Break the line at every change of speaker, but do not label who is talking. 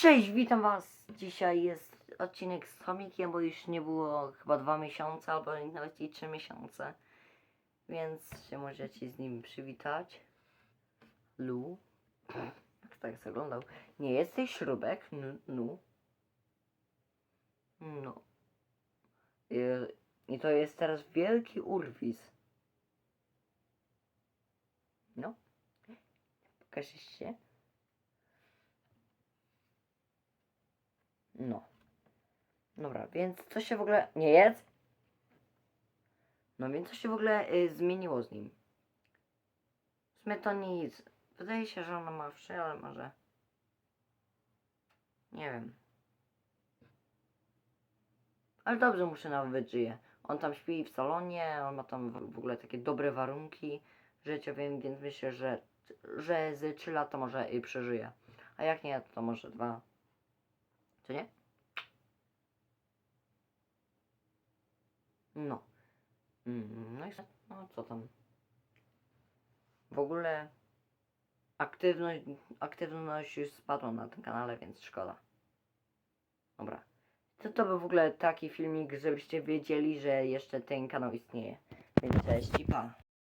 Cześć, witam was. Dzisiaj jest odcinek z chomikiem, bo już nie było chyba dwa miesiące, albo nawet i trzy miesiące. Więc się możecie z nim przywitać. Lu. Jak tak zaglądał. Nie jesteś śrubek? No. no. I, I to jest teraz wielki urwis. No. Pokażesz się? No. Dobra, więc co się w ogóle... Nie jedz? No więc co się w ogóle y, zmieniło z nim? W sumie to nic. Wydaje się, że ona ma wszy, ale może... Nie wiem. Ale dobrze mu się nawet żyje. On tam śpi w salonie, on ma tam w w ogóle takie dobre warunki życiowe, więc myślę, że, że z 3 lata może i przeżyje. A jak nie, to może dwa. Czy nie? No. Mm, No i no co tam? W ogóle aktywność, aktywność już spadła na tym kanale, więc szkoda. Dobra. To to był w ogóle taki filmik, żebyście wiedzieli, że jeszcze ten kanał istnieje. Więc cześć i pa.